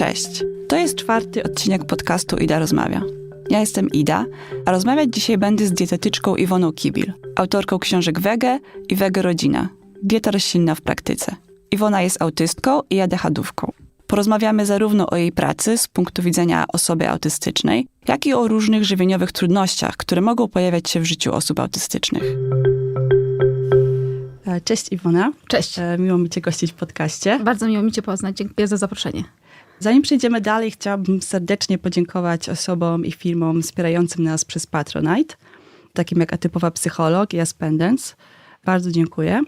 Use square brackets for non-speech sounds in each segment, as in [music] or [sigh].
Cześć. To jest czwarty odcinek podcastu Ida Rozmawia. Ja jestem Ida, a rozmawiać dzisiaj będę z dietetyczką Iwoną Kibil, autorką książek Wege i Wege Rodzina. Dieta roślinna w praktyce. Iwona jest autystką i adechadówką. Porozmawiamy zarówno o jej pracy z punktu widzenia osoby autystycznej, jak i o różnych żywieniowych trudnościach, które mogą pojawiać się w życiu osób autystycznych. E, Cześć Iwona. Cześć. E, Miło mi Cię gościć w podcaście. Bardzo miło mi Cię poznać. Dziękuję za zaproszenie. Zanim przejdziemy dalej, chciałabym serdecznie podziękować osobom i firmom wspierającym nas przez Patronite, takim jak Atypowa Psycholog i Aspendence. Bardzo dziękuję.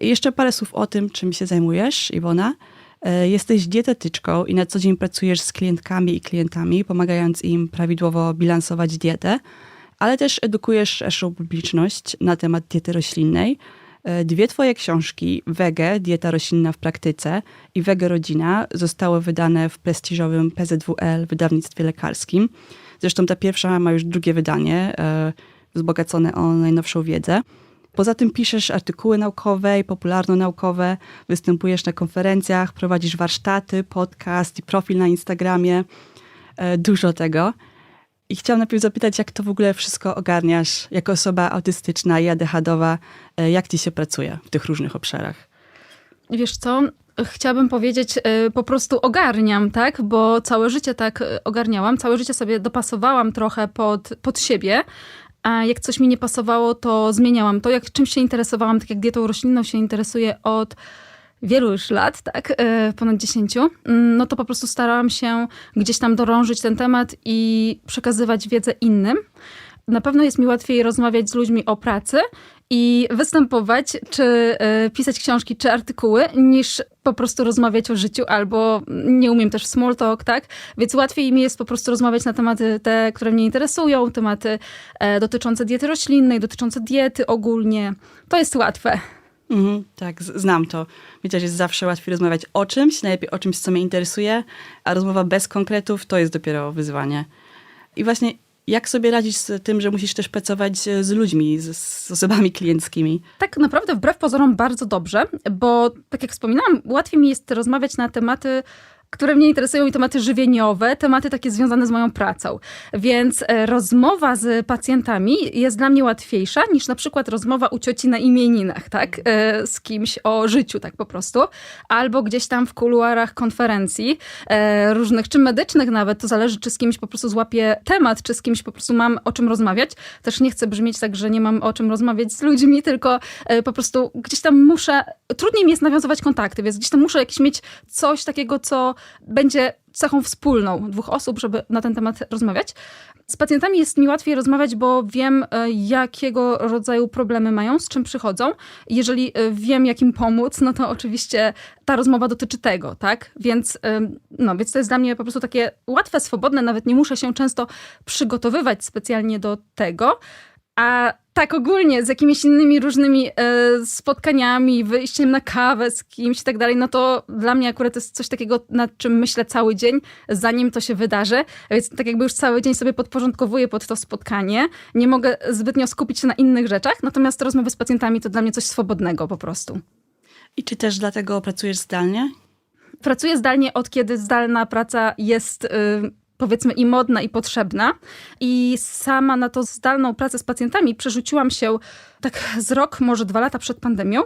I jeszcze parę słów o tym, czym się zajmujesz, Iwona. E, Jesteś dietetyczką i na co dzień pracujesz z klientkami i klientami, pomagając im prawidłowo bilansować dietę, ale też edukujesz szerszą publiczność na temat diety roślinnej. E, Dwie twoje książki, Wege, dieta roślinna w praktyce i Wege rodzina, zostały wydane w prestiżowym PZWL wydawnictwie lekarskim. Zresztą ta pierwsza ma już drugie wydanie, e, wzbogacone o najnowszą wiedzę. Poza tym piszesz artykuły naukowe i popularno-naukowe, występujesz na konferencjach, prowadzisz warsztaty, podcast i profil na Instagramie. E, Dużo tego. I chciałam najpierw zapytać, jak to w ogóle wszystko ogarniasz jako osoba autystyczna i ADHD-owa, e, jak ci się pracuje w tych różnych obszarach? Wiesz co? Chciałabym powiedzieć, y, po prostu ogarniam, tak? Bo całe życie tak y, ogarniałam. Całe życie sobie dopasowałam trochę pod, pod siebie. A jak coś mi nie pasowało, to zmieniałam to. Jak czymś się interesowałam, tak jak dietą roślinną się interesuję od wielu już lat, tak, y, ponad dziesięciu, mm, no to po prostu starałam się gdzieś tam dorążyć ten temat i przekazywać wiedzę innym. Na pewno jest mi łatwiej rozmawiać z ludźmi o pracy i występować, czy y, pisać książki, czy artykuły, niż po prostu rozmawiać o życiu, albo nie umiem też small talk, tak? Więc łatwiej mi jest po prostu rozmawiać na tematy te, które mnie interesują, tematy e, dotyczące diety roślinnej, dotyczące diety ogólnie. To jest łatwe. Mhm, tak, znam to. Też jest zawsze łatwiej rozmawiać o czymś, najlepiej o czymś, co mnie interesuje, a rozmowa bez konkretów to jest dopiero wyzwanie. I właśnie jak sobie radzić z tym, że musisz też pracować z ludźmi, z, z osobami klienckimi? Tak naprawdę wbrew pozorom bardzo dobrze, bo tak jak wspominałam, łatwiej mi jest rozmawiać na tematy, które mnie interesują i tematy żywieniowe, tematy takie związane z moją pracą. Więc e, rozmowa z pacjentami jest dla mnie łatwiejsza niż na przykład rozmowa u cioci na imieninach, tak? E, Z kimś o życiu, tak po prostu. Albo gdzieś tam w kuluarach konferencji e, różnych, czy medycznych nawet, to zależy, czy z kimś po prostu złapię temat, czy z kimś po prostu mam o czym rozmawiać. Też nie chcę brzmieć tak, że nie mam o czym rozmawiać z ludźmi, tylko po prostu gdzieś tam muszę, trudniej mi jest nawiązywać kontakty, więc gdzieś tam muszę jakieś mieć coś takiego, co będzie cechą wspólną dwóch osób, żeby na ten temat rozmawiać. Z pacjentami jest mi łatwiej rozmawiać, bo wiem, e, jakiego rodzaju problemy mają, z czym przychodzą. Jeżeli e, wiem, jak im pomóc, no to oczywiście ta rozmowa dotyczy tego, tak? Więc, ym, no, więc to jest dla mnie po prostu takie łatwe, swobodne, nawet nie muszę się często przygotowywać specjalnie do tego. A tak ogólnie z jakimiś innymi różnymi e, spotkaniami, wyjściem na kawę z kimś i tak dalej, no to dla mnie akurat to jest coś takiego, nad czym myślę cały dzień, zanim to się wydarzy. Więc tak jakby już cały dzień sobie podporządkowuję pod to spotkanie. Nie mogę zbytnio skupić się na innych rzeczach, natomiast rozmowy z pacjentami to dla mnie coś swobodnego po prostu. I czy też dlatego pracujesz zdalnie? Pracuję zdalnie od kiedy zdalna praca jest. y, Powiedzmy i modna, i potrzebna. I sama na to zdalną pracę z pacjentami przerzuciłam się tak z rok, może dwa lata przed pandemią.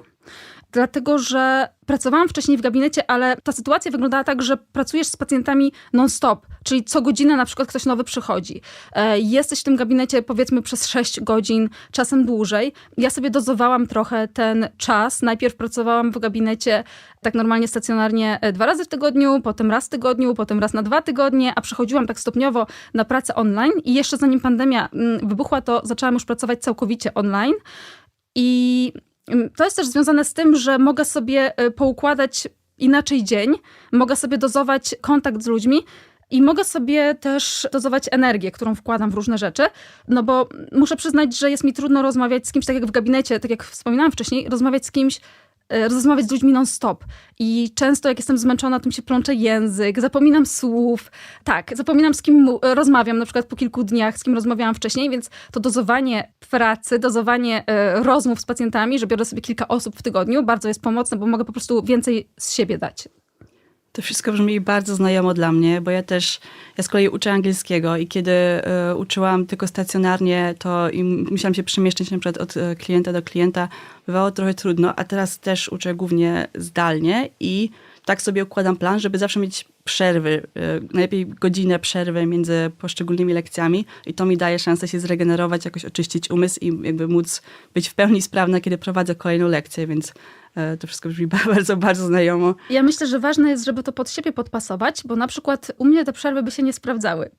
Dlatego, że pracowałam wcześniej w gabinecie, ale ta sytuacja wyglądała tak, że pracujesz z pacjentami non-stop, czyli co godzinę na przykład ktoś nowy przychodzi. E, Jesteś w tym gabinecie powiedzmy przez 6 godzin, czasem dłużej. Ja sobie dozowałam trochę ten czas. Najpierw pracowałam w gabinecie tak normalnie stacjonarnie e, dwa razy w tygodniu, potem raz w tygodniu, potem raz na dwa tygodnie, a przechodziłam tak stopniowo na pracę online i jeszcze zanim pandemia mm, wybuchła, to zaczęłam już pracować całkowicie online. I to jest też związane z tym, że mogę sobie e, poukładać inaczej dzień, mogę sobie dozować kontakt z ludźmi. I mogę sobie też dozować energię, którą wkładam w różne rzeczy, no bo muszę przyznać, że jest mi trudno rozmawiać z kimś, tak jak w gabinecie, tak jak wspominałam wcześniej, rozmawiać z kimś, rozmawiać z ludźmi non-stop. I często jak jestem zmęczona, to mi się plącze język, zapominam słów. Tak, zapominam z kim e, rozmawiam, na przykład po kilku dniach, z kim rozmawiałam wcześniej, więc to dozowanie pracy, dozowanie e, rozmów z pacjentami, że biorę sobie kilka osób w tygodniu, bardzo jest pomocne, bo mogę po prostu więcej z siebie dać. To wszystko brzmi bardzo znajomo dla mnie, bo ja też, ja z kolei uczę angielskiego i kiedy e, uczyłam tylko stacjonarnie, to i musiałam się przemieszczać na przykład od e, klienta do klienta, bywało trochę trudno, a teraz też uczę głównie zdalnie i tak sobie układam plan, żeby zawsze mieć przerwy, e, najlepiej godzinę przerwy między poszczególnymi lekcjami i to mi daje szansę się zregenerować, jakoś oczyścić umysł i jakby móc być w pełni sprawna, kiedy prowadzę kolejną lekcję, więc to wszystko brzmi [laughs] bardzo, bardzo znajomo. Ja myślę, że ważne jest, żeby to pod siebie podpasować, bo na przykład u mnie te przerwy by się nie sprawdzały.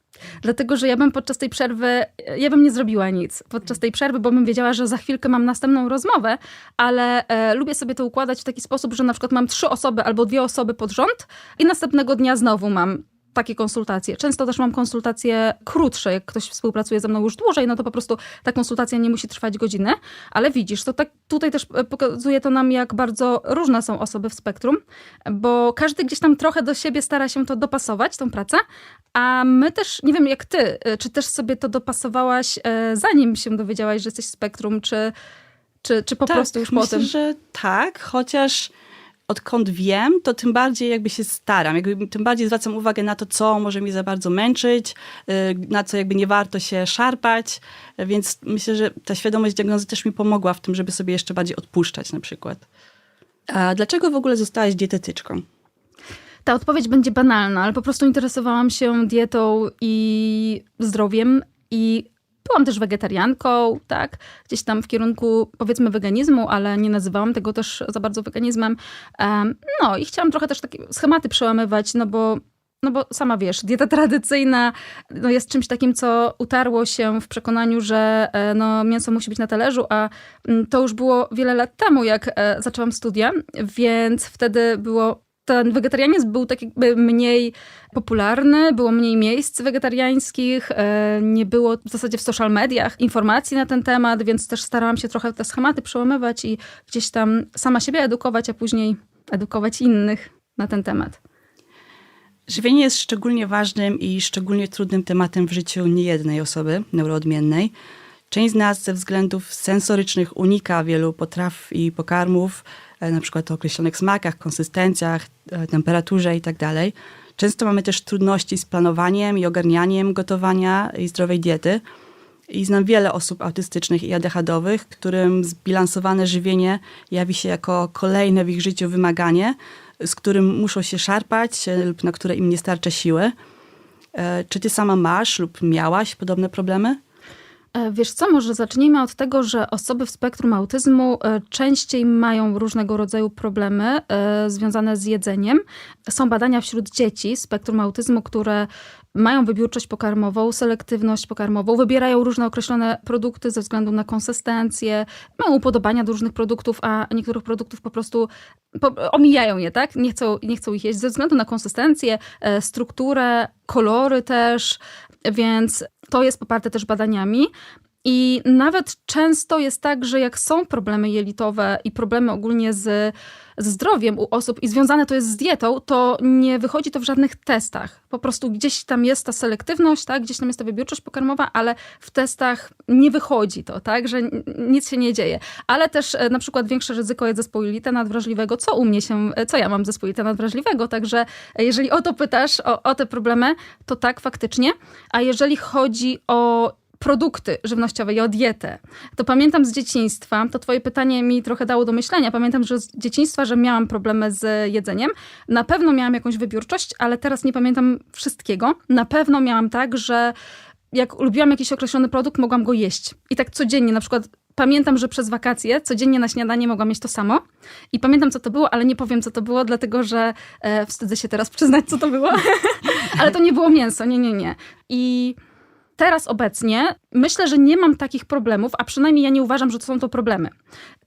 Dlatego, że ja bym podczas tej przerwy, ja bym nie zrobiła nic podczas tej przerwy, bo bym wiedziała, że za chwilkę mam następną rozmowę, ale e, lubię sobie to układać w taki sposób, że na przykład mam trzy osoby albo dwie osoby pod rząd i następnego dnia znowu mam takie konsultacje. Często też mam konsultacje krótsze. Jak ktoś współpracuje ze mną już dłużej, no to po prostu ta konsultacja nie musi trwać godziny. Ale widzisz, to tak tutaj też e, pokazuje to nam, jak bardzo różne są osoby w spektrum, bo każdy gdzieś tam trochę do siebie stara się to dopasować, tą pracę, a my też, nie wiem jak ty, e, czy też sobie to dopasowałaś, e, zanim się dowiedziałaś, że jesteś w spektrum, czy, czy, czy po tak, prostu już myślę, potem? że tak, chociaż odkąd wiem, to tym bardziej jakby się staram, jakby tym bardziej zwracam uwagę na to, co może mnie za bardzo męczyć, y, na co jakby nie warto się szarpać, więc myślę, że ta świadomość diagnozy też mi pomogła w tym, żeby sobie jeszcze bardziej odpuszczać na przykład. A dlaczego w ogóle zostałaś dietetyczką? Ta odpowiedź będzie banalna, ale po prostu interesowałam się dietą i zdrowiem i byłam też wegetarianką, tak, gdzieś tam w kierunku powiedzmy weganizmu, ale nie nazywałam tego też za bardzo weganizmem. No i chciałam trochę też takie schematy przełamywać, no bo no bo sama wiesz, dieta tradycyjna no jest czymś takim, co utarło się w przekonaniu, że e, no, mięso musi być na talerzu, a mm, to już było wiele lat temu, jak e, zaczęłam studia, więc wtedy było ten wegetarianizm był tak jakby mniej popularny, było mniej miejsc wegetariańskich, e, nie było w zasadzie w social mediach informacji na ten temat, więc też starałam się trochę te schematy przełamywać i gdzieś tam sama siebie edukować, a później edukować innych na ten temat. Żywienie jest szczególnie ważnym i szczególnie trudnym tematem w życiu niejednej osoby neuroodmiennej. Część z nas ze względów sensorycznych unika wielu potraw i pokarmów, e, na przykład o określonych smakach, konsystencjach, e, temperaturze itd. Często mamy też trudności z planowaniem i ogarnianiem gotowania i zdrowej diety. I znam wiele osób autystycznych i ADHD-owych, którym zbilansowane żywienie jawi się jako kolejne w ich życiu wymaganie, z którym muszą się szarpać e, lub na które im nie starcza siły. Czy ty sama masz lub miałaś podobne problemy? E, Wiesz co, może zacznijmy od tego, że osoby w spektrum autyzmu e, częściej mają różnego rodzaju problemy e, związane z jedzeniem. Są badania wśród dzieci spektrum autyzmu, które mają wybiórczość pokarmową, selektywność pokarmową, wybierają różne określone produkty ze względu na konsystencję, mają upodobania do różnych produktów, a niektórych produktów po prostu omijają je, tak? Nie chcą, nie chcą ich jeść ze względu na konsystencję, e, strukturę, kolory też, więc to jest poparte też badaniami. I nawet często jest tak, że jak są problemy jelitowe i problemy ogólnie z, ze zdrowiem u osób i związane to jest z dietą, to nie wychodzi to w żadnych testach. Po prostu gdzieś tam jest ta selektywność, tak? gdzieś tam jest ta wybiórczość pokarmowa, ale w testach nie wychodzi to, tak? że nic się nie dzieje. Ale też e, na przykład większe ryzyko jest zespołu jelita nadwrażliwego, co u mnie się, e, co ja mam zespół jelita nadwrażliwego, także e, jeżeli o to pytasz, o, o te problemy, to tak faktycznie. A jeżeli chodzi o produkty żywnościowe i o dietę, to pamiętam z dzieciństwa, to twoje pytanie mi trochę dało do myślenia, pamiętam, że z dzieciństwa, że miałam problemy z jedzeniem. Na pewno miałam jakąś wybiórczość, ale teraz nie pamiętam wszystkiego. Na pewno miałam tak, że jak lubiłam jakiś określony produkt, mogłam go jeść. I tak codziennie, na przykład pamiętam, że przez wakacje codziennie na śniadanie mogłam mieć to samo. I pamiętam, co to było, ale nie powiem, co to było, dlatego że e, wstydzę się teraz przyznać, co to było. [laughs] ale to nie było mięso, nie, nie, nie. I teraz obecnie myślę, że nie mam takich problemów, a przynajmniej ja nie uważam, że to są to problemy.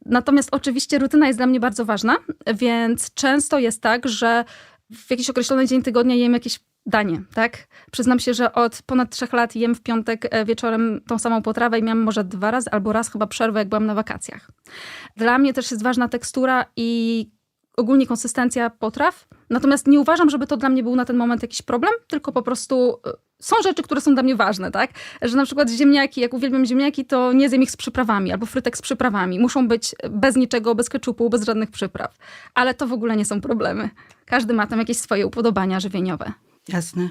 Natomiast oczywiście rutyna jest dla mnie bardzo ważna, więc często jest tak, że w jakiś określony dzień tygodnia jem jakieś danie, tak? Przyznam się, że od ponad trzech lat jem w piątek e, wieczorem tą samą potrawę i miałam może dwa razy albo raz chyba przerwę, jak byłam na wakacjach. Dla mnie też jest ważna tekstura i ogólnie konsystencja potraw. Natomiast nie uważam, żeby to dla mnie był na ten moment jakiś problem, tylko po prostu są rzeczy, które są dla mnie ważne, tak? Że na przykład ziemniaki, jak uwielbiam ziemniaki, to nie zjem ich z przyprawami albo frytek z przyprawami. Muszą być bez niczego, bez keczupu, bez żadnych przypraw. Ale to w ogóle nie są problemy. Każdy ma tam jakieś swoje upodobania żywieniowe. Jasne.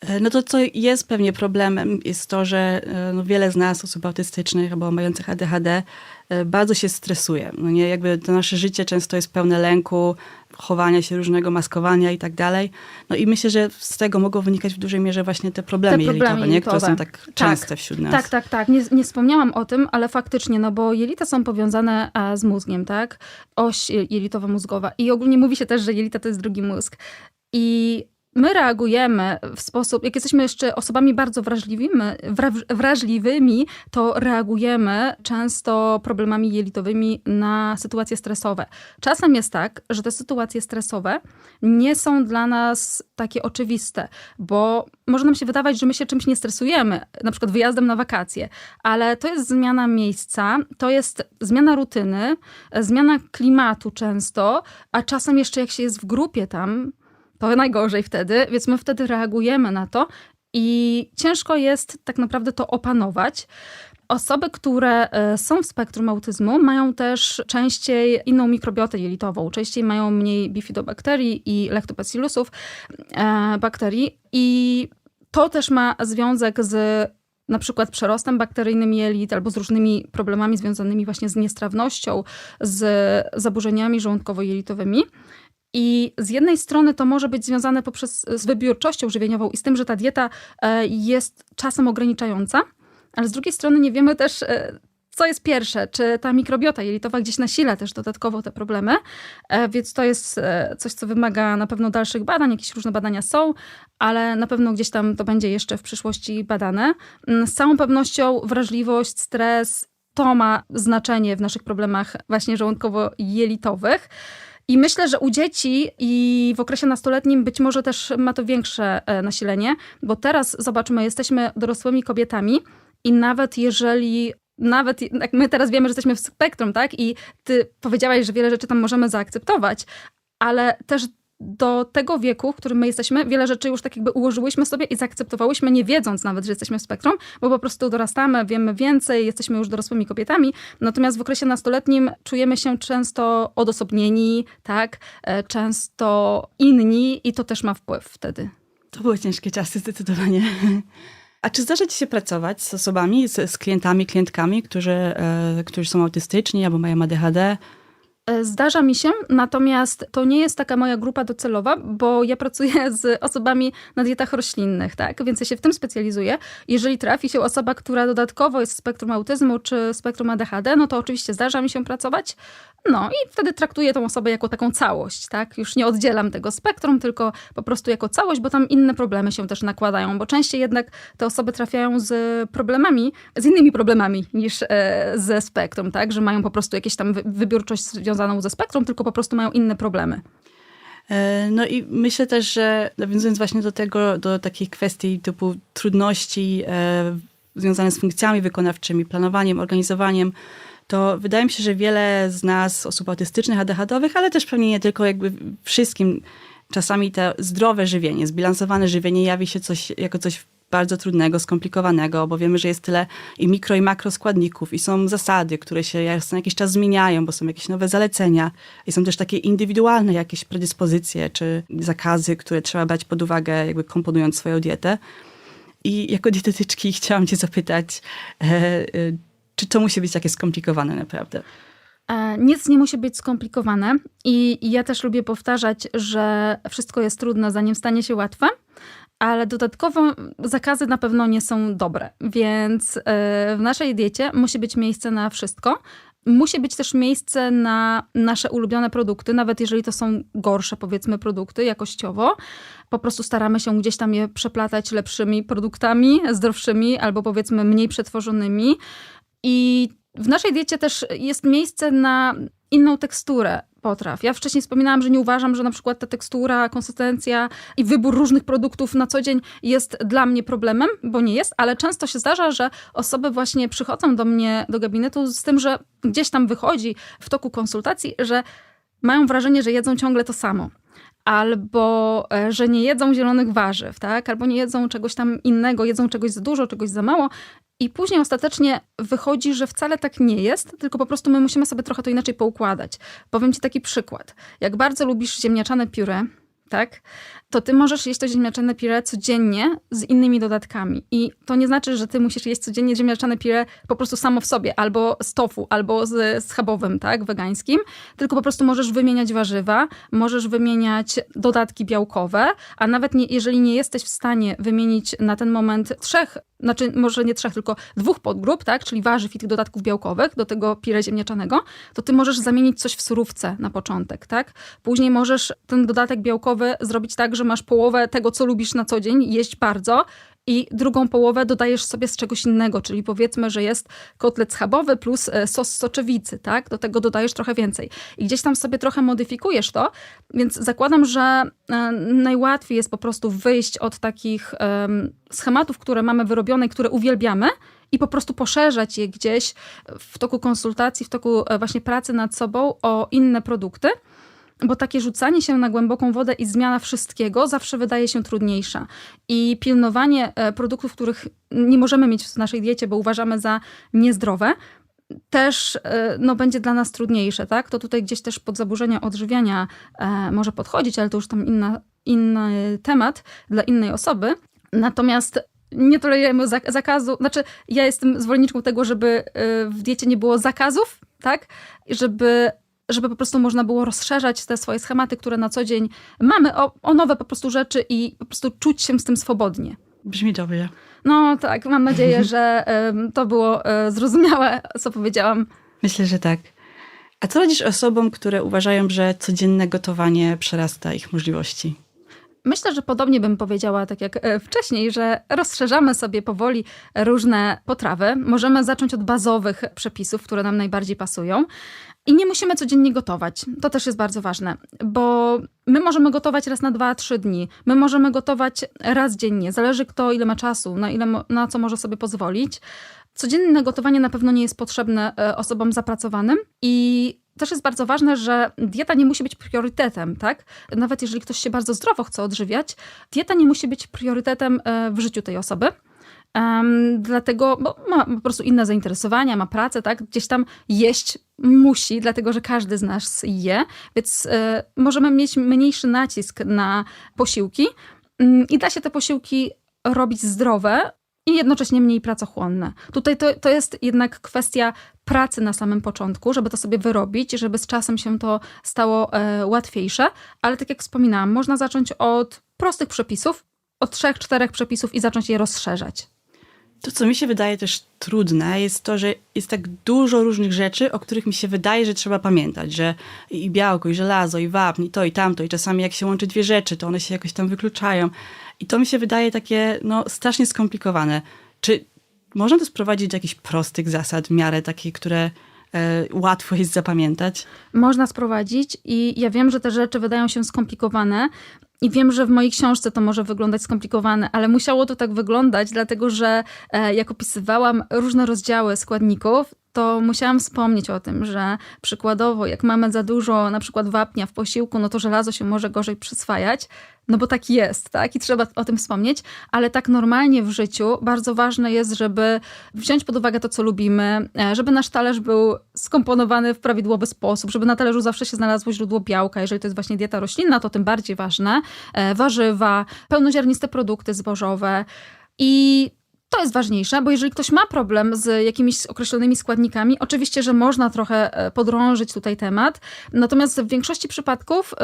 E, No to co jest pewnie problemem, jest to, że e, no wiele z nas, osób autystycznych albo mających ADHD, e, bardzo się stresuje. No nie, jakby to nasze życie często jest pełne lęku, chowania się różnego, maskowania i tak dalej. No i myślę, że z tego mogą wynikać w dużej mierze właśnie te problemy, Te problemy jelitowe, nie? które są jelitowe. tak częste wśród nas. Tak, tak, tak. Nie, nie wspomniałam o tym, ale faktycznie, no bo jelita są powiązane z mózgiem, tak? Oś je- jelitowo-mózgowa. I ogólnie mówi się też, że jelita to jest drugi mózg. I my reagujemy w sposób, jak jesteśmy jeszcze osobami bardzo wrażliwymi, wra- wrażliwymi, to reagujemy często problemami jelitowymi na sytuacje stresowe. Czasem jest tak, że te sytuacje stresowe nie są dla nas takie oczywiste, bo może nam się wydawać, że my się czymś nie stresujemy, na przykład wyjazdem na wakacje, ale to jest zmiana miejsca, to jest zmiana rutyny, zmiana klimatu często, a czasem jeszcze jak się jest w grupie tam, to najgorzej wtedy, więc my wtedy reagujemy na to i ciężko jest tak naprawdę to opanować. Osoby, które e, są w spektrum autyzmu, mają też częściej inną mikrobiotę jelitową, częściej mają mniej bifidobakterii i lactobacillusów e, bakterii i to też ma związek z na przykład przerostem bakteryjnym jelit albo z różnymi problemami związanymi właśnie z niestrawnością, z zaburzeniami żołądkowo-jelitowymi. I z jednej strony to może być związane poprzez z wybiórczością żywieniową i z tym, że ta dieta e, jest czasem ograniczająca, ale z drugiej strony nie wiemy też, e, co jest pierwsze, czy ta mikrobiota jelitowa gdzieś nasila też dodatkowo te problemy, E, więc to jest e, coś, co wymaga na pewno dalszych badań, jakieś różne badania są, ale na pewno gdzieś tam to będzie jeszcze w przyszłości badane. Mm, Z całą pewnością wrażliwość, stres, to ma znaczenie w naszych problemach właśnie żołądkowo-jelitowych. I myślę, że u dzieci i w okresie nastoletnim być może też ma to większe e, nasilenie, bo teraz zobaczmy, jesteśmy dorosłymi kobietami i nawet jeżeli nawet jak my teraz wiemy, że jesteśmy w spektrum, tak? I ty powiedziałaś, że wiele rzeczy tam możemy zaakceptować, ale też do tego wieku, w którym my jesteśmy, wiele rzeczy już tak jakby ułożyłyśmy sobie i zaakceptowałyśmy, nie wiedząc nawet, że jesteśmy w spektrum, bo po prostu dorastamy, wiemy więcej, jesteśmy już dorosłymi kobietami. Natomiast w okresie nastoletnim czujemy się często odosobnieni, tak? E, Często inni i to też ma wpływ wtedy. To były ciężkie czasy, zdecydowanie. A czy zdarza ci się pracować z osobami, z, z klientami, klientkami, którzy, e, którzy są autystyczni albo mają ADHD? E, Zdarza mi się, natomiast to nie jest taka moja grupa docelowa, bo ja pracuję [laughs] z osobami na dietach roślinnych, tak? Więc ja się w tym specjalizuję. Jeżeli trafi się osoba, która dodatkowo jest w spektrum autyzmu czy spektrum ADHD, no to oczywiście zdarza mi się pracować. No i wtedy traktuję tą osobę jako taką całość, tak? Już nie oddzielam tego spektrum, tylko po prostu jako całość, bo tam inne problemy się też nakładają, bo częściej jednak te osoby trafiają z problemami, z innymi problemami niż e, ze spektrum, tak? Że mają po prostu jakieś tam wy- wybiórczość związaną ze spektrum, tylko po prostu mają inne problemy. E, No i myślę też, że nawiązując właśnie do tego, do takich kwestii typu trudności e, związane z funkcjami wykonawczymi, planowaniem, organizowaniem, to wydaje mi się, że wiele z nas, osób autystycznych, ADHD-owych, ale też pewnie nie tylko, jakby wszystkim, czasami to zdrowe żywienie, zbilansowane żywienie jawi się coś, jako coś bardzo trudnego, skomplikowanego, bo wiemy, że jest tyle i mikro i makro składników i są zasady, które się na jakiś czas zmieniają, bo są jakieś nowe zalecenia i są też takie indywidualne jakieś predyspozycje czy zakazy, które trzeba brać pod uwagę, jakby komponując swoją dietę. I jako dietetyczki chciałam cię zapytać, e, e, czy to musi być takie skomplikowane naprawdę? E, Nic nie musi być skomplikowane i ja też lubię powtarzać, że wszystko jest trudne, zanim stanie się łatwe, ale dodatkowo zakazy na pewno nie są dobre, więc e, w naszej diecie musi być miejsce na wszystko. Musi być też miejsce na nasze ulubione produkty, nawet jeżeli to są gorsze, powiedzmy, produkty jakościowo. Po prostu staramy się gdzieś tam je przeplatać lepszymi produktami, zdrowszymi albo powiedzmy mniej przetworzonymi. I w naszej diecie też jest miejsce na inną teksturę potraw. Ja wcześniej wspominałam, że nie uważam, że na przykład ta tekstura, konsystencja i wybór różnych produktów na co dzień jest dla mnie problemem, bo nie jest, ale często się zdarza, że osoby właśnie przychodzą do mnie do gabinetu z tym, że gdzieś tam wychodzi w toku konsultacji, że mają wrażenie, że jedzą ciągle to samo. Albo e, że nie jedzą zielonych warzyw, tak? albo nie jedzą czegoś tam innego, jedzą czegoś za dużo, czegoś za mało. I później ostatecznie wychodzi, że wcale tak nie jest, tylko po prostu my musimy sobie trochę to inaczej poukładać. Powiem Ci taki przykład. Jak bardzo lubisz ziemniaczane pióre, tak? To ty możesz jeść to ziemniaczane pire codziennie z innymi dodatkami. I to nie znaczy, że ty musisz jeść codziennie ziemniaczane pire po prostu samo w sobie, albo z tofu, albo z schabowym, tak, wegańskim, tylko po prostu możesz wymieniać warzywa, możesz wymieniać dodatki białkowe, a nawet nie, jeżeli nie jesteś w stanie wymienić na ten moment trzech, znaczy może nie trzech, tylko dwóch podgrup, tak, czyli warzyw i tych dodatków białkowych do tego pire ziemniaczanego, to ty możesz zamienić coś w surówce na początek, tak? Później możesz ten dodatek białkowy zrobić tak, że masz połowę tego, co lubisz na co dzień, jeść bardzo, i drugą połowę dodajesz sobie z czegoś innego, czyli powiedzmy, że jest kotlet schabowy plus e, sos soczewicy, tak? Do tego dodajesz trochę więcej. I gdzieś tam sobie trochę modyfikujesz to, więc zakładam, że e, najłatwiej jest po prostu wyjść od takich schematów, które mamy wyrobione i które uwielbiamy, i po prostu poszerzać je gdzieś w toku konsultacji, w toku e, właśnie pracy nad sobą o inne produkty bo takie rzucanie się na głęboką wodę i zmiana wszystkiego zawsze wydaje się trudniejsza. I pilnowanie e, produktów, których nie możemy mieć w naszej diecie, bo uważamy za niezdrowe, też e, no, będzie dla nas trudniejsze, tak? To tutaj gdzieś też pod zaburzenia odżywiania e, może podchodzić, ale to już tam inna, inny temat dla innej osoby. Natomiast nie tolerujemy zakazu, znaczy ja jestem zwolenniczką tego, żeby w diecie nie było zakazów, tak? Żeby żeby po prostu można było rozszerzać te swoje schematy, które na co dzień mamy, o, o nowe po prostu rzeczy i po prostu czuć się z tym swobodnie. Brzmi dobrze. No tak, mam nadzieję, [laughs] że to było e, zrozumiałe, co powiedziałam. Myślę, że tak. A co radzisz osobom, które uważają, że codzienne gotowanie przerasta ich możliwości? Myślę, że podobnie bym powiedziała, tak jak e, wcześniej, że rozszerzamy sobie powoli różne potrawy. Możemy zacząć od bazowych przepisów, które nam najbardziej pasują. I nie musimy codziennie gotować. To też jest bardzo ważne, bo my możemy gotować raz na dwa, trzy dni. My możemy gotować raz dziennie. Zależy kto ile ma czasu, na, ile, na co może sobie pozwolić. Codzienne gotowanie na pewno nie jest potrzebne e, osobom zapracowanym i też jest bardzo ważne, że dieta nie musi być priorytetem, tak? Nawet jeżeli ktoś się bardzo zdrowo chce odżywiać, dieta nie musi być priorytetem e, w życiu tej osoby. Um, dlatego, bo ma po prostu inne zainteresowania, ma pracę, tak? Gdzieś tam jeść musi, dlatego że każdy z nas je, więc y, możemy mieć mniejszy nacisk na posiłki y, i da się te posiłki robić zdrowe i jednocześnie mniej pracochłonne. Tutaj to, to jest jednak kwestia pracy na samym początku, żeby to sobie wyrobić, żeby z czasem się to stało e, łatwiejsze, ale tak jak wspominałam, można zacząć od prostych przepisów, od trzech, czterech przepisów i zacząć je rozszerzać. To, co mi się wydaje też trudne, jest to, że jest tak dużo różnych rzeczy, o których mi się wydaje, że trzeba pamiętać, że i białko, i żelazo, i wapń, i to, i tamto, i czasami jak się łączy dwie rzeczy, to one się jakoś tam wykluczają. I to mi się wydaje takie, no, strasznie skomplikowane. Czy można to sprowadzić do jakichś prostych zasad, w miarę takich, które e, łatwo jest zapamiętać? Można sprowadzić i ja wiem, że te rzeczy wydają się skomplikowane, i wiem, że w mojej książce to może wyglądać skomplikowane, ale musiało to tak wyglądać, dlatego że e, jak opisywałam różne rozdziały składników, to musiałam wspomnieć o tym, że przykładowo, jak mamy za dużo na przykład wapnia w posiłku, no to żelazo się może gorzej przyswajać, no bo tak jest, tak? I trzeba o tym wspomnieć, ale tak normalnie w życiu bardzo ważne jest, żeby wziąć pod uwagę to, co lubimy, e, żeby nasz talerz był skomponowany w prawidłowy sposób, żeby na talerzu zawsze się znalazło źródło białka, jeżeli to jest właśnie dieta roślinna, to tym bardziej ważne, e, warzywa, pełnoziarniste produkty zbożowe. I to jest ważniejsze, bo jeżeli ktoś ma problem z jakimiś określonymi składnikami, oczywiście, że można trochę e, podrążyć tutaj temat, natomiast w większości przypadków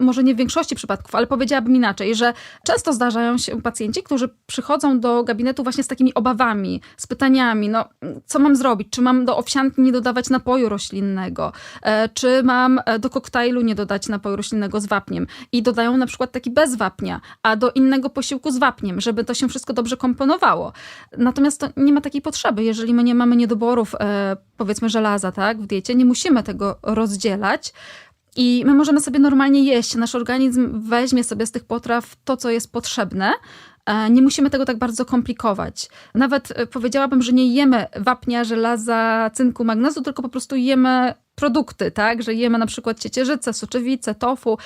może nie w większości przypadków, ale powiedziałabym inaczej, że często zdarzają się pacjenci, którzy przychodzą do gabinetu właśnie z takimi obawami, z pytaniami, no co mam zrobić? Czy mam do owsianki nie dodawać napoju roślinnego? E, czy mam e, do koktajlu nie dodać napoju roślinnego z wapniem? I dodają na przykład taki bez wapnia, a do innego posiłku z wapniem, żeby to się wszystko dobrze komponowało. Natomiast to nie ma takiej potrzeby, jeżeli my nie mamy niedoborów, e, powiedzmy żelaza, tak, w diecie, nie musimy tego rozdzielać. I my możemy sobie normalnie jeść. Nasz organizm weźmie sobie z tych potraw to, co jest potrzebne. E, nie musimy tego tak bardzo komplikować. Nawet e, powiedziałabym, że nie jemy wapnia, żelaza, cynku, magnezu, tylko po prostu jemy produkty, tak? Że jemy na przykład ciecierzycę, soczewicę, tofu,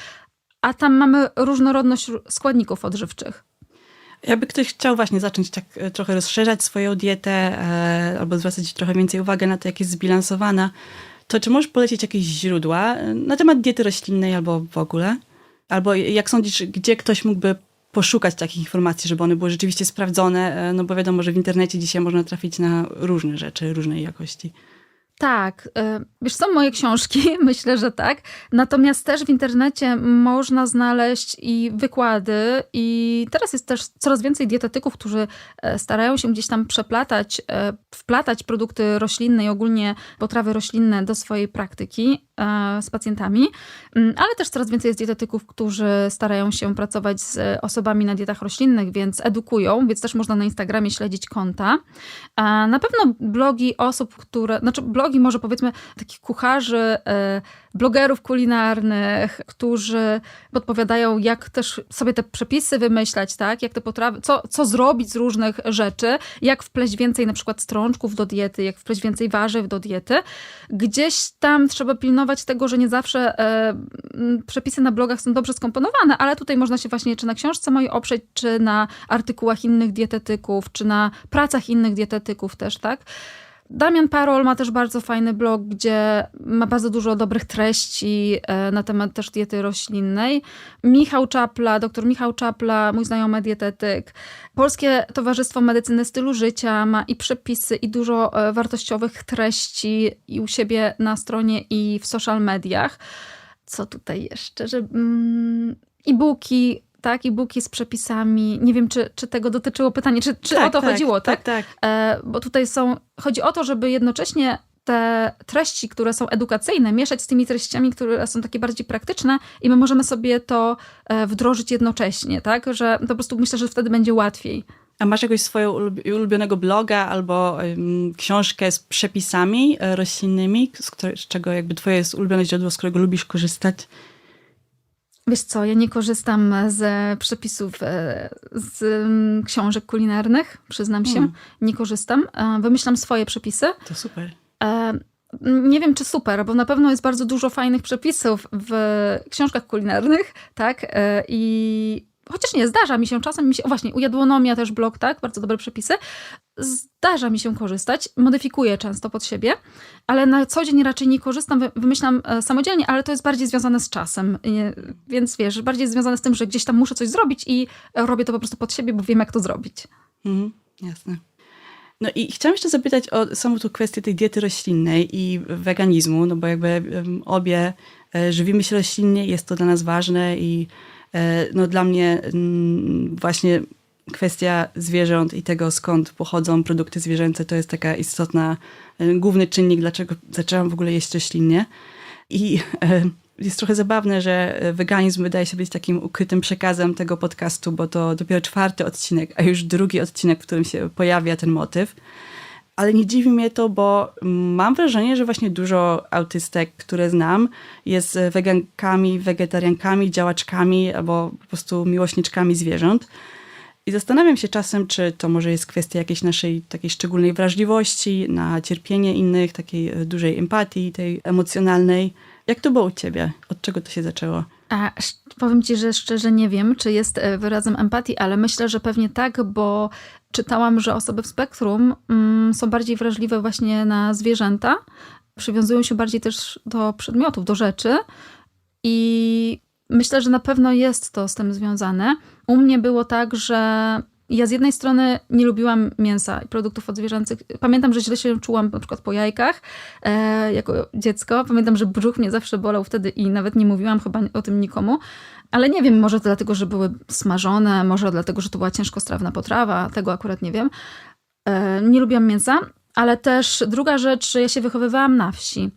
a tam mamy różnorodność składników odżywczych. Jakby ktoś chciał właśnie zacząć tak e, trochę rozszerzać swoją dietę albo zwracać trochę więcej uwagi na to, jak jest zbilansowana, to czy możesz polecić jakieś źródła e, na temat diety roślinnej albo w ogóle? Albo jak sądzisz, gdzie ktoś mógłby poszukać takich informacji, żeby one były rzeczywiście sprawdzone? E, no bo wiadomo, że w internecie dzisiaj można trafić na różne rzeczy, różnej jakości. Tak, y, wiesz, są moje książki, [laughs] myślę, że tak. Natomiast też w internecie można znaleźć i wykłady, i teraz jest też coraz więcej dietetyków, którzy e, starają się gdzieś tam przeplatać, e, wplatać produkty roślinne i ogólnie potrawy roślinne do swojej praktyki e, z pacjentami, Mm, ale też coraz więcej jest dietetyków, którzy starają się pracować z osobami na dietach roślinnych, więc edukują, więc też można na Instagramie śledzić konta. Na pewno blogi osób, które, znaczy blogi może powiedzmy takich kucharzy, e, blogerów kulinarnych, którzy podpowiadają, jak też sobie te przepisy wymyślać, tak? Jak te potrawy, co, co zrobić z różnych rzeczy, jak wpleść więcej na przykład strączków do diety, jak wpleść więcej warzyw do diety. Gdzieś tam trzeba pilnować tego, że nie zawsze e, przepisy na blogach są dobrze skomponowane, ale tutaj można się właśnie czy na książce mojej oprzeć, czy na artykułach innych dietetyków, czy na pracach innych dietetyków też, tak? Damian Parol ma też bardzo fajny blog, gdzie ma bardzo dużo dobrych treści e, na temat też diety roślinnej. Michał Czapla, doktor Michał Czapla, mój znajomy dietetyk. Polskie Towarzystwo Medycyny Stylu Życia ma i przepisy, i dużo e, wartościowych treści i u siebie na stronie, i w social mediach. Co tutaj jeszcze? Że, mm, e-booki, tak, e-booki z przepisami. Nie wiem, czy, czy tego dotyczyło pytanie, czy, czy o to chodziło, tak? Tak, tak. E, bo tutaj są, chodzi o to, żeby jednocześnie te treści, które są edukacyjne, mieszać z tymi treściami, które są takie bardziej praktyczne i my możemy sobie to e, wdrożyć jednocześnie, tak? Że po prostu myślę, że wtedy będzie łatwiej. A masz jakiegoś swojego ulub- ulubionego bloga albo ym, książkę z przepisami e, roślinnymi, z, z czego jakby twoje jest ulubione źródło, z którego lubisz korzystać? Wiesz co, ja nie korzystam ze przepisów e, z mm, książek kulinarnych, przyznam się. Mm. Nie korzystam. E, Wymyślam swoje przepisy. To super. E, Nie wiem, czy super, bo na pewno jest bardzo dużo fajnych przepisów w książkach kulinarnych, tak? I chociaż nie, zdarza mi się czasem, mi się, o właśnie, u Jadłonomia też blog, tak? Bardzo dobre przepisy. Zdarza mi się korzystać, modyfikuję często pod siebie, ale na co dzień raczej nie korzystam, wy- wymyślam e, samodzielnie, ale to jest bardziej związane z czasem. Więc wiesz, bardziej związane z tym, że gdzieś tam muszę coś zrobić i robię to po prostu pod siebie, bo wiem, jak to zrobić. Mhm, jasne. No i chciałam jeszcze zapytać o samą tą kwestię tej diety roślinnej i weganizmu, no bo jakby obie e, żywimy się roślinnie, jest to dla nas ważne i e, no dla mnie mm, właśnie kwestia zwierząt i tego, skąd pochodzą produkty zwierzęce, to jest taka istotna, e, główny czynnik, dlaczego zaczęłam w ogóle jeść roślinnie. I e, jest trochę zabawne, że weganizm wydaje się być takim ukrytym przekazem tego podcastu, bo to dopiero czwarty odcinek, a już drugi odcinek, w którym się pojawia ten motyw. Ale nie dziwi mnie to, bo mam wrażenie, że właśnie dużo autystek, które znam, jest wegankami, wegetariankami, działaczkami albo po prostu miłośniczkami zwierząt. I zastanawiam się czasem, czy to może jest kwestia jakiejś naszej takiej szczególnej wrażliwości na cierpienie innych, takiej e, dużej empatii, tej emocjonalnej. Jak to było u ciebie? Od czego to się zaczęło? A powiem ci, że szczerze nie wiem, czy jest e, wyrazem empatii, ale myślę, że pewnie tak, bo czytałam, że osoby w spektrum mm, są bardziej wrażliwe właśnie na zwierzęta, przywiązują się bardziej też do przedmiotów, do rzeczy i myślę, że na pewno jest to z tym związane. U mnie było tak, że ja z jednej strony nie lubiłam mięsa i produktów odzwierzęcych. Pamiętam, że źle się czułam na przykład po jajkach e, jako dziecko. Pamiętam, że brzuch mnie zawsze bolał wtedy i nawet nie mówiłam chyba o tym nikomu. Ale nie wiem, może dlatego, że były smażone, może dlatego, że to była ciężkostrawna potrawa, tego akurat nie wiem. E, nie lubiłam mięsa, ale też druga rzecz, ja się wychowywałam na wsi.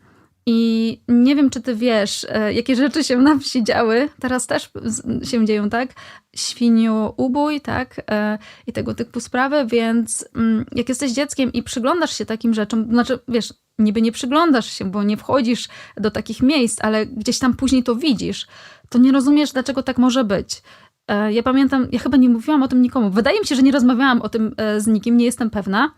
I nie wiem, czy ty wiesz, e, jakie rzeczy się na wsi działy. Teraz też się dzieją, tak? Świniu ubój, tak? E, I tego typu sprawy, więc mm, jak jesteś dzieckiem i przyglądasz się takim rzeczom, znaczy, wiesz, niby nie przyglądasz się, bo nie wchodzisz do takich miejsc, ale gdzieś tam później to widzisz, to nie rozumiesz, dlaczego tak może być. E, Ja pamiętam, ja chyba nie mówiłam o tym nikomu. Wydaje mi się, że nie rozmawiałam o tym z nikim, nie jestem pewna.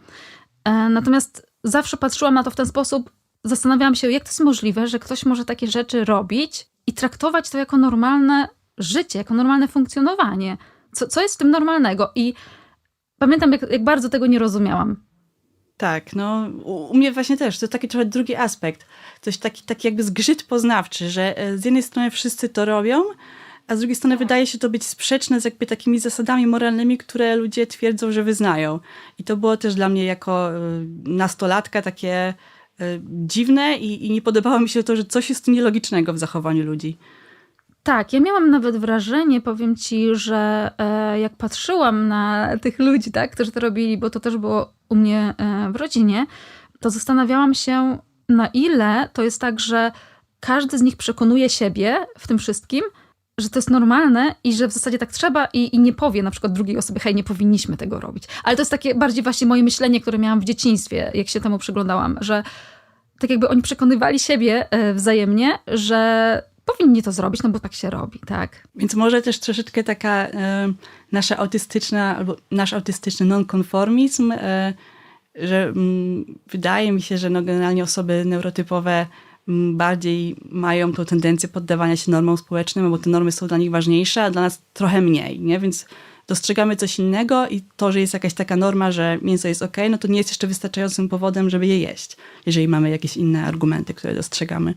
Natomiast zawsze patrzyłam na to w ten sposób, zastanawiałam się, jak to jest możliwe, że ktoś może takie rzeczy robić i traktować to jako normalne życie, jako normalne funkcjonowanie. Co, co jest w tym normalnego? I pamiętam, jak, jak bardzo tego nie rozumiałam. Tak, no u, mnie właśnie też, to taki trochę drugi aspekt. Coś taki, taki jakby zgrzyt poznawczy, że e, z jednej strony wszyscy to robią, a z drugiej strony wydaje się to być sprzeczne z jakby takimi zasadami moralnymi, które ludzie twierdzą, że wyznają. I to było też dla mnie jako e, nastolatka takie dziwne i, i nie podobało mi się to, że coś jest nielogicznego w zachowaniu ludzi. Tak, ja miałam nawet wrażenie, powiem ci, że e, jak patrzyłam na tych ludzi, tak, którzy to robili, bo to też było u mnie e, w rodzinie, to zastanawiałam się, na ile to jest tak, że każdy z nich przekonuje siebie w tym wszystkim, że to jest normalne i że w zasadzie tak trzeba i, i nie powie na przykład drugiej osobie, hej, nie powinniśmy tego robić. Ale to jest takie bardziej właśnie moje myślenie, które miałam w dzieciństwie, jak się temu przyglądałam, że tak jakby oni przekonywali siebie e, wzajemnie, że powinni to zrobić, no bo tak się robi, tak? Więc może też troszeczkę taka e, nasza autystyczna, albo nasz autystyczny nonkonformizm, e, że mm, wydaje mi się, że no generalnie osoby neurotypowe bardziej mają tą tendencję poddawania się normom społecznym, bo te normy są dla nich ważniejsze, a dla nas trochę mniej, nie? Więc dostrzegamy coś innego i to, że jest jakaś taka norma, że mięso jest ok, no to nie jest jeszcze wystarczającym powodem, żeby je jeść, jeżeli mamy jakieś inne argumenty, które dostrzegamy.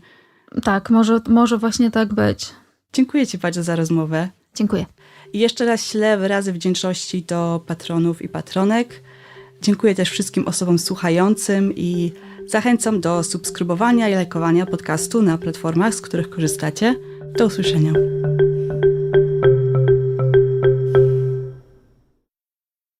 Tak, może, może właśnie tak być. Dziękuję Ci bardzo za rozmowę. Dziękuję. I jeszcze raz ślę wyrazy wdzięczności do patronów i patronek. Dziękuję też wszystkim osobom słuchającym i zachęcam do subskrybowania i lajkowania podcastu na platformach, z których korzystacie. Do usłyszenia.